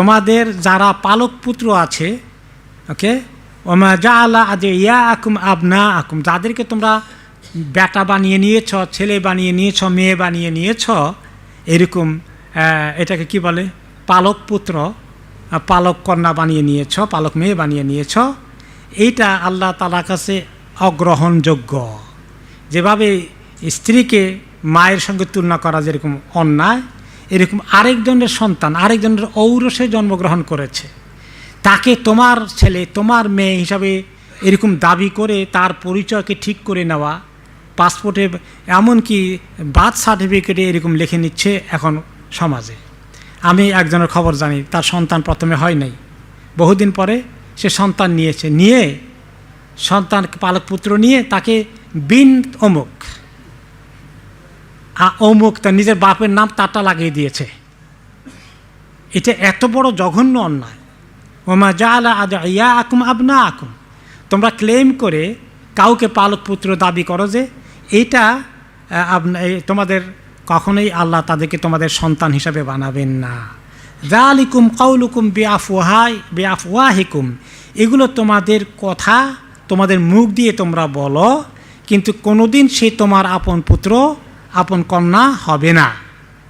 তোমাদের যারা পালক পুত্র আছে ওকে ওমা যা আল্লাহ আজ ইয়া আকুম আবনা আকুম যাদেরকে তোমরা বেটা বানিয়ে নিয়েছ, ছেলে বানিয়ে নিয়েছ, মেয়ে বানিয়ে নিয়েছ, এরকম এটাকে কি বলে? পালক পুত্র পালক কন্যা বানিয়ে নিয়েছ, পালক মেয়ে বানিয়ে নিয়েছ। এইটা আল্লাহ তালা কাছে অগ্রহণযোগ্য। যেভাবে স্ত্রীকে মায়ের সঙ্গে তুলনা করা যেরকম অন্যায় এরকম আরেকজনের সন্তান আরেকজনের ঔরসে জন্মগ্রহণ করেছে। তাকে তোমার ছেলে, তোমার মেয়ে হিসাবে এরকম দাবি করে তার পরিচয়কে ঠিক করে নেওয়া, পাসপোর্টে এমনকি বার্থ সার্টিফিকেটে এরকম লিখে নিচ্ছে এখন সমাজে। আমি একজনের খবর জানি, তার সন্তান প্রথমে হয় নাই। বহুদিন পরে সে সন্তান নিয়েছে, নিয়ে সন্তান পালক পুত্র নিয়ে তাকে বিন অমুক অমুক, তার নিজের বাপের নাম তারটা লাগিয়ে দিয়েছে। এটা এত বড় জঘন্য অন্যায়। ওমা যা আলা আদা ইয়া আকুম আবনা আকুম তোমরা ক্লেম করে কাউকে পালক পুত্র দাবি করো যে, এইটা তোমাদের কখনোই আল্লাহ তাদেরকে তোমাদের সন্তান হিসাবে বানাবেন না। যা জালিকুম কাউলুকুম বেআফওয়াহাই, বেআফওয়াহিকুম। এগুলো তোমাদের কথা, তোমাদের মুখ দিয়ে তোমরা বলো, কিন্তু কোনোদিন সে তোমার আপন পুত্র আপন কন্যা হবে না।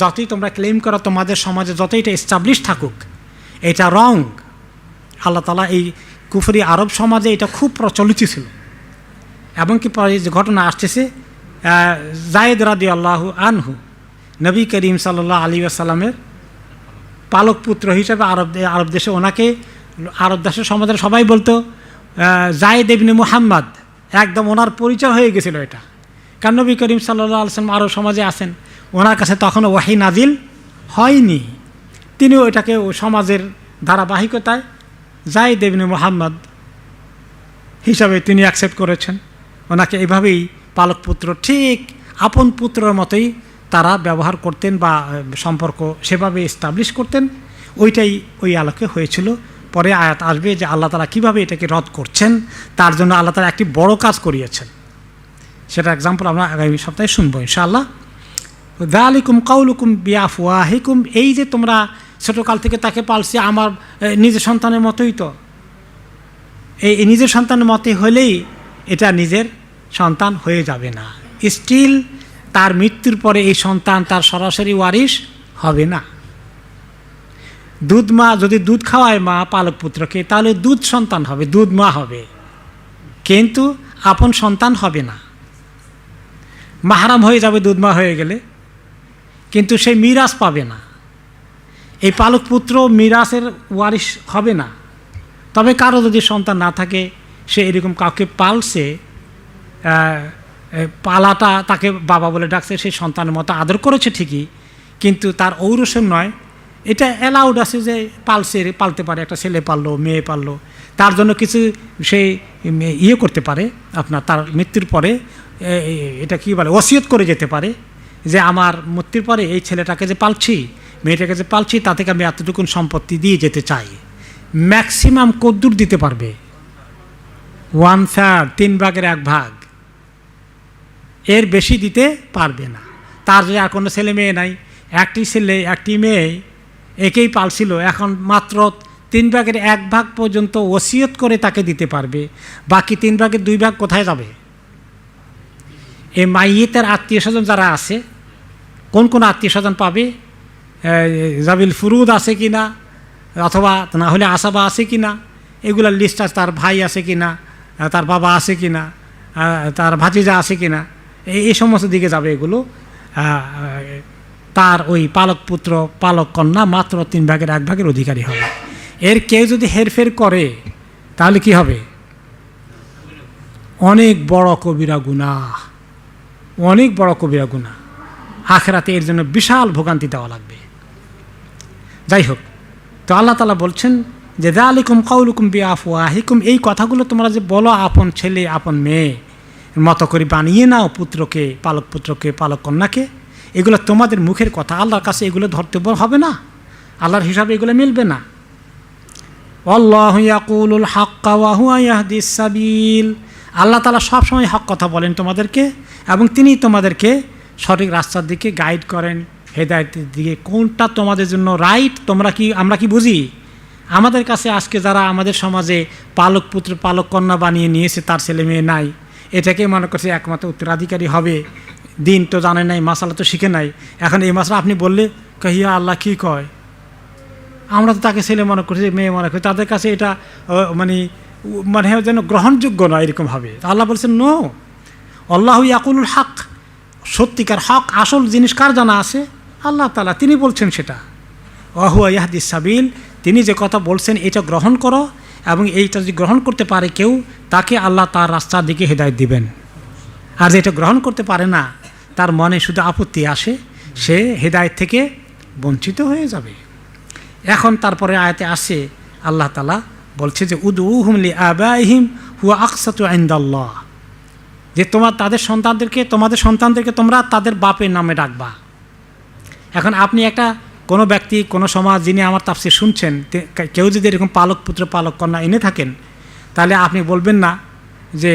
যতই তোমরা ক্লেম করো, তোমাদের সমাজে যতই এটা এস্টাবলিশ থাকুক, এটা রং আল্লাহ তালা এই কুফরি আরব সমাজে এটা খুব প্রচলিত ছিল। এমনকি পরে যে ঘটনা আসতেছে জায়েদ রাদি আল্লাহ আনহু, নবী করিম সাল্লাহ আলী আসাল্লামের পালক পুত্র হিসেবে আরব আরব দেশে ওনাকে আরব দেশের সমাজের সবাই বলতো জায়েদ ইবনে মুহাম্মদ। একদম ওনার পরিচয় হয়ে গেছিল এটা। কারণ নবী করিম সাল্লাহ আলসালাম আরব সমাজে আছেন? ওনার কাছে তখনও ওয়াহি নাজিল হয়নি। তিনি ওইটাকে সমাজের ধারাবাহিকতায় জায়েদ ইবনে মুহাম্মদ হিসাবে তিনি অ্যাকসেপ্ট করেছেন। ওনাকে এভাবেই পালক পুত্র ঠিক আপন পুত্রের মতোই তারা ব্যবহার করতেন বা সম্পর্ক সেভাবে এস্টাবলিশ করতেন। ওইটাই ওই আলোকে হয়েছিল। পরে আয়াত আসবে যে আল্লাহ তালা কীভাবে এটাকে রদ করছেন, তার জন্য আল্লাহ তালা একটি বড় কাজ করিয়েছেন। সেটা এক্সাম্পল আমরা আগামী সপ্তাহে শুনব, ইনশাআল্লাহ। দালিকুম কাউলুকুম বিয়াফুয়াহিকুম এই যে তোমরা ছোটোকাল থেকে তাকে পালছি, আমার নিজের সন্তানের মতোই তো। এই এই নিজের সন্তানের মতে হলেই এটা নিজের সন্তান হয়ে যাবে না। স্টিল তার মৃত্যুর পরে এই সন্তান তার সরাসরি ওয়ারিশ হবে না। দুধ মা, যদি দুধ খাওয়ায় মা, পালক পুত্রকে, তাহলে দুধ সন্তান হবে, দুধ মা হবে। কিন্তু আপন সন্তান হবে না। মাহারাম হয়ে যাবে দুধ মা হয়ে গেলে। কিন্তু সে মিরাজ পাবে না। এই পালক পুত্র মিরাসের ওয়ারিশ হবে না। তবে কারও যদি সন্তান না থাকে সে এরকম কাউকে পালছে পালাটা তাকে বাবা বলে ডাকছে সেই সন্তানের মতো আদর করেছে ঠিকই কিন্তু তার ঔরসের নয়। এটা অ্যালাউড আছে যে পালছে পালতে পারে একটা ছেলে পাললো মেয়ে পাললো। তার জন্য কিছু সে উম, ইয়ে করতে পারে আপনার তার মৃত্যুর পরে। এটা কি বলে? ওসিয়ত করে যেতে পারে যে আমার মৃত্যুর পরে এই ছেলেটাকে যে পালছি, মেয়েটাকে যে পালছি, তা থেকে আমি এতটুকুন সম্পত্তি দিয়ে যেতে চাই। ম্যাক্সিমাম কদ্দুর দিতে পারবে। ওয়ান থার্ড তিন ভাগের এক ভাগ। এর বেশি দিতে পারবে না। তার যে আর কোনো ছেলে মেয়ে নাই, একটি ছেলে, একটি মেয়ে একেই পালছিল, এখন মাত্র তিন ভাগের এক ভাগ পর্যন্ত ওসিয়ত করে তাকে দিতে পারবে। বাকি তিন ভাগের দুই ভাগ কোথায় যাবে? এই মাইয়েতের আত্মীয় স্বজন যারা আছে, কোন কোন আত্মীয় স্বজন পাবে? জাবিল ফুরুদ আছে কি না অথবা না হলে আসাবা আছে কি না এগুলার লিস্ট আছে, তার ভাই আছে কি না তার বাবা আছে কি না তার ভাতিজা আছে কি না এই সমস্ত দিকে যাবে এগুলো। তার ওই পালক পুত্র, পালক কন্যা মাত্র তিন ভাগের এক ভাগের অধিকারী হবে। এর কেউ যদি হেরফের করে, তাহলে কি হবে? অনেক বড় কবিরা গুনাহ। অনেক বড় কবিরা গুনাহ আখেরাতে এর জন্য বিশাল ভোগান্তি দেওয়া লাগবে। যাই হোক, তো আল্লাহ তালা বলছেন যে দা আলিকুম কাউলুকুম বি আফওয়াহিকুম এই কথাগুলো তোমরা যে বলো, আপন ছেলে, আপন মেয়ে, মতো করে বানিয়ে নাও পুত্রকে, পালক পুত্রকে, পালক কন্যাকে, এগুলো তোমাদের মুখের কথা। আল্লাহর কাছে এগুলো ধরতে হবে না? আল্লাহর হিসাবে এগুলো মিলবে না? অল্লাহ হাক্কা ওয়াহুয়া ইয়াহদিস সাবিল। আল্লাহ তালা সবসময় হক কথা বলেন তোমাদেরকে এবং তিনি তোমাদেরকে সঠিক রাস্তার দিকে গাইড করেন, হেদায়তের দিকে। কোনটা তোমাদের জন্য রাইট তোমরা কি, আমরা কি বুঝি? আমাদের কাছে আজকে যারা আমাদের সমাজে পালক পুত্র, পালক কন্যা বানিয়ে নিয়েছে, তার ছেলে মেয়ে নাই, এটাকে মনে করছে একমাত্র উত্তরাধিকারী হবে। দিন তো জানে নাই, মাসালা তো শিখে নাই। এখন এই মাসালা আপনি বললে, কহিয়া আল্লাহ কি কয়? আমরা তো তাকে ছেলে মনে করছি, মেয়ে মনে করি তাদের কাছে এটা মানে মানে যেন গ্রহণযোগ্য নয় এরকমভাবে। তা আল্লাহ বলছেন, নো। আল্লাহ ইয়াকুলুল হক। সত্যিকার হক, আসল জিনিস কার জানা আছে? আল্লাহ তালা তিনি বলছেন সেটা। অহুয়া ইয়াহদিস সাবিল, তিনি যে কথা বলছেন এটা গ্রহণ করো এবং এইটা যদি গ্রহণ করতে পারে কেউ, তাকে আল্লাহ তার রাস্তার দিকে হেদায়ত দিবেন। আর যেটা গ্রহণ করতে পারে না, তার মনে শুধু আপত্তি আসে, সে হেদায়ত থেকে বঞ্চিত হয়ে যাবে। এখন তারপরে আয়াতে আসে, আল্লাহ তালা বলছে যে উদ উহুমলি আবাহিম হুয়া আকসাতু আইন্দাল্লাহ যে তোমার, তাদের সন্তানদেরকে, তোমাদের সন্তানদেরকে তোমরা তাদের বাপের নামে ডাকবা। এখন আপনি একটা, কোনো ব্যক্তি, কোনো সমাজ যিনি আমার তাফসির শুনছেন কেউ যদি এরকম পালক পুত্র, পালক কন্যা এনে থাকেন, তাহলে আপনি বলবেন না যে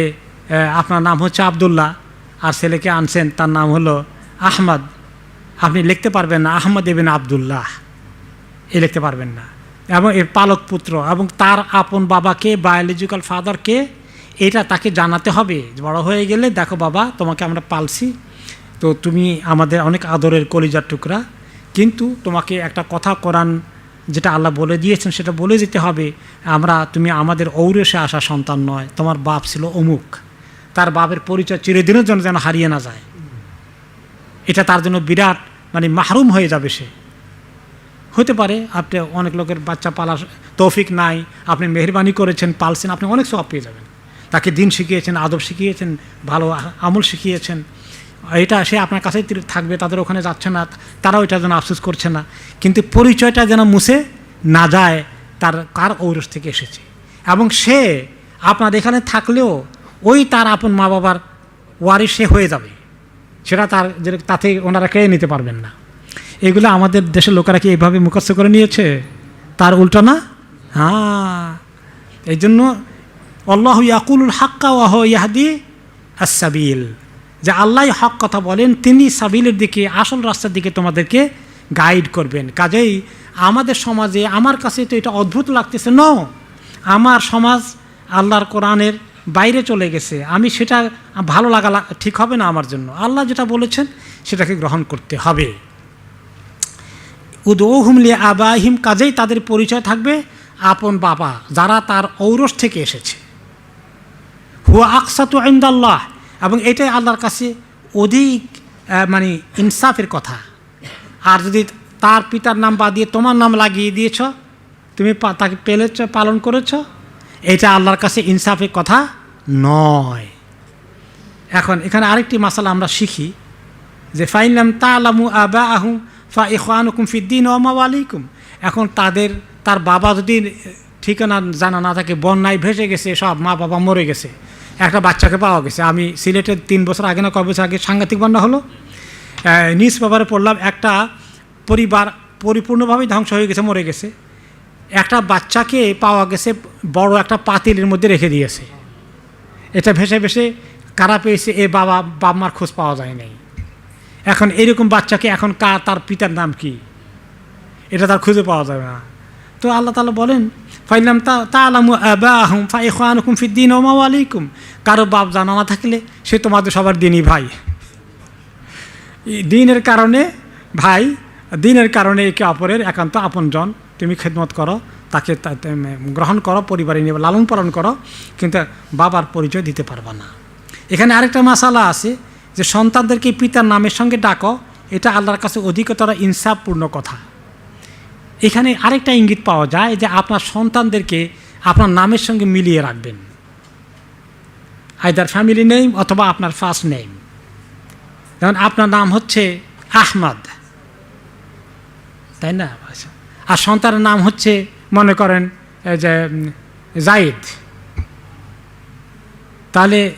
আপনার নাম হচ্ছে আবদুল্লাহ, আর ছেলেকে আনছেন, তার নাম হলো আহমদ। আপনি লিখতে পারবেন না, আহমদ এবেন আবদুল্লাহ। এ লিখতে পারবেন না। এবং এর পালক পুত্র এবং তার আপন বাবাকে বায়োলজিক্যাল ফাদারকে এটা তাকে জানাতে হবে। বড় হয়ে গেলে দেখো বাবা, তোমাকে আমরা পালছি। তো তুমি আমাদের অনেক আদরের কলিজার টুকরা। কিন্তু তোমাকে একটা কথা কোরআন যেটা আল্লাহ বলে দিয়েছেন, সেটা বলে যেতে হবে, আমরা, তুমি আমাদের ঔরসে আসা সন্তান নয়, তোমার বাপ ছিল অমুক। তার বাপের পরিচয় চিরদিনের জন্য যেন হারিয়ে না যায়। এটা তার জন্য বিরাট মানে মাহরুম হয়ে যাবে সে। হতে পারে, আপনি অনেক লোকের বাচ্চা পালার তৌফিক নাই, আপনি মেহরবানি করেছেন, পালছেন, আপনি অনেক সব পেয়ে যাবেন। তাকে দিন শিখিয়েছেন, আদব শিখিয়েছেন, ভালো আমল শিখিয়েছেন। এটা সে আপনার কাছেই থাকবে, তাদের ওখানে যাচ্ছে না, তারাও এটা যেন আফসোস করছে না। কিন্তু পরিচয়টা যেন মুছে না যায়, তার কার ঔরস থেকে এসেছে। এবং সে আপনার এখানে থাকলেও ওই তার আপন মা বাবার ওয়ারিশ সে হয়ে যাবে। সেটা তার, যে তাতে ওনারা কেড়ে নিতে পারবেন না। এগুলো আমাদের দেশের লোকেরা কি এইভাবে মুখস্থ করে নিয়েছে? তার উল্টো না? হ্যাঁ। এই জন্য আল্লাহ ইয়াকুলুল হাক্কা ওয়াহ ইয়াহাদি আসাবিল যে আল্লাহ হক কথা বলেন, তিনি সাবিলের দিকে, আসল রাস্তার দিকে তোমাদেরকে গাইড করবেন। কাজেই আমাদের সমাজে, আমার কাছে তো এটা অদ্ভুত লাগতেছে ন আমার সমাজ আল্লাহর কোরআনের বাইরে চলে গেছে। আমি সেটা ভালো লাগা ঠিক হবে না আমার জন্য। আল্লাহ যেটা বলেছেন, সেটাকে গ্রহণ করতে হবে। উদৌহুমলি আবাহিম, কাজেই তাদের পরিচয় থাকবে আপন বাবা, যারা তার ঔরস থেকে এসেছে। হুয়া আকসাতু আইন্দাল্লাহ এবং এটাই আল্লাহর কাছে অধিক মানে ইনসাফের কথা। আর যদি তার পিতার নাম বাদ দিয়ে তোমার নাম লাগিয়ে দিয়েছ, তুমি তাকে পেলেছ, পালন করেছ, এটা আল্লাহর কাছে ইনসাফের কথা নয়। এখন এখানে আরেকটি মাসালা আমরা শিখি, যে ফাইনলাম তালামু আবা আহুম ফা ইখানুকুম ফিদ্দিন ওমা আলাইকুম এখন তাদের, তার বাবা যদি ঠিকানা জানা না থাকে, বন্যায় ভেসে গেছে, সব মা বাবা মরে গেছে, একটা বাচ্চাকে পাওয়া গেছে। আমি সিলেটে তিন বছর আগে না, কয় বছর আগে সাংঘাতিক বন্যা হলো নিউজ পেপারে পড়লাম, একটা পরিবার পরিপূর্ণভাবেই ধ্বংস হয়ে গেছে, মরে গেছে। একটা বাচ্চাকে পাওয়া গেছে, বড় একটা পাতিলের মধ্যে রেখে দিয়েছে। এটা ভেসে ভেসে কারা পেয়েছে, এ বাবা, বাপ মার খোঁজ পাওয়া যায় নাই। এখন এরকম বাচ্চাকে এখন কা, তার পিতার নাম কি? এটা তার খুঁজে পাওয়া যাবে না। তো আল্লাহ তালা বলেন ফাইলাম তা তা আলামু আবাহুম ফাইখানুকুম ফিদ্দিন ওমা আলাইকুম। কারও বাপ জানা না থাকলে সে তোমাদের সবার দিনই ভাই। দিনের কারণে ভাই, দিনের কারণে একে অপরের একান্ত আপনজন। তুমি খেদমত করো, তাকে গ্রহণ করো, পরিবারে নিয়ে লালন পালন করো, কিন্তু বাবার পরিচয় দিতে পারবা না। এখানে আরেকটা মশালা আছে যে সন্তানদেরকে পিতার নামের সঙ্গে ডাকো, এটা আল্লাহর কাছে অধিকতর ইনসাফপূর্ণ কথা। এখানে আরেকটা ইঙ্গিত পাওয়া যায় যে আপনার সন্তানদেরকে আপনার নামের সঙ্গে মিলিয়ে রাখবেন। আইদার ফ্যামিলি নেম অথবা আপনার ফার্স্ট নেম। যেমন আপনার নাম হচ্ছে আহমদ। তাই না। আর সন্তানের নাম হচ্ছে, মনে করেন যে জাইদ তাহলে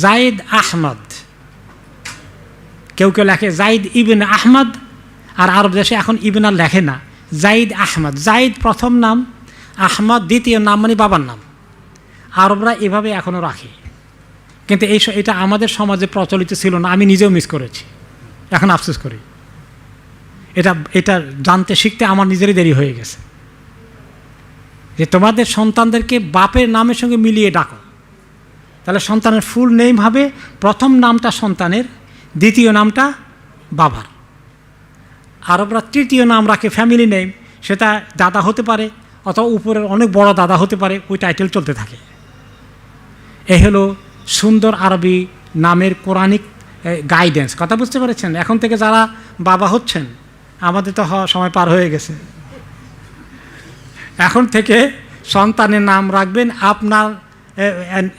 জাইদ আহমদ। কেউ কেউ লেখে জাইদ ইবিন আহমদ, আর আরব দেশে এখন ইবিন আর লেখে না। জাইদ আহমদ। জাইদ প্রথম নাম, আহমদ দ্বিতীয় নাম মানে বাবার নাম। আরবরা এভাবে এখনও রাখে। কিন্তু এই এটা আমাদের সমাজে প্রচলিত ছিল না, আমি নিজেও মিস করেছি। এখন আফসোস করি। এটা এটা জানতে শিখতে আমার নিজেরই দেরি হয়ে গেছে। যে তোমাদের সন্তানদেরকে বাপের নামের সঙ্গে মিলিয়ে ডাকো। তাহলে সন্তানের ফুল নেম হবে, প্রথম নামটা সন্তানের দ্বিতীয় নামটা বাবার। আরবরা তৃতীয় নাম রাখে ফ্যামিলি নেম সেটা দাদা হতে পারে, অথবা উপরের অনেক বড় দাদা হতে পারে, ওই টাইটেল চলতে থাকে। এ হলো সুন্দর আরবি নামের কোরআনিক গাইডেন্স কথা বুঝতে পেরেছেন? এখন থেকে যারা বাবা হচ্ছেন, আমাদের তো সময় পার হয়ে গেছে। এখন থেকে সন্তানের নাম রাখবেন আপনার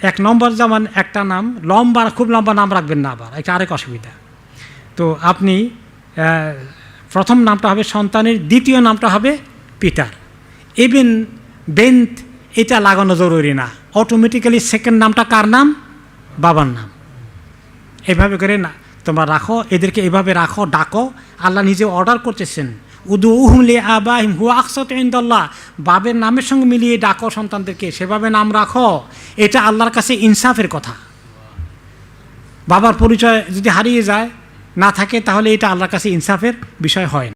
এক নম্বর যেমন একটা নাম, লম্বা, খুব লম্বা নাম রাখবেন না আবার, এটা আরেক অসুবিধা। তো আপনি প্রথম নামটা হবে সন্তানের, দ্বিতীয় নামটা হবে পিতার ইভিন বেন্থ, এটা লাগানো জরুরি না। অটোমেটিক্যালি সেকেন্ড নামটা কার নাম? বাবার নাম। এভাবে করে না, তোমরা রাখো, এদেরকে এভাবে রাখো, ডাকো, আল্লাহ নিজে অর্ডার করতেছেন। উদু উহমলে আবাহিম হু আকসত ইন্দল্লাহ। বাবের নামের সঙ্গে মিলিয়ে ডাকো সন্তানদেরকে, সেভাবে নাম রাখো, এটা আল্লাহর কাছে ইনসাফের কথা। বাবার পরিচয় যদি হারিয়ে যায়, না থাকে, তাহলে এটা আল্লাহর কাছে ইনসাফের বিষয় হয়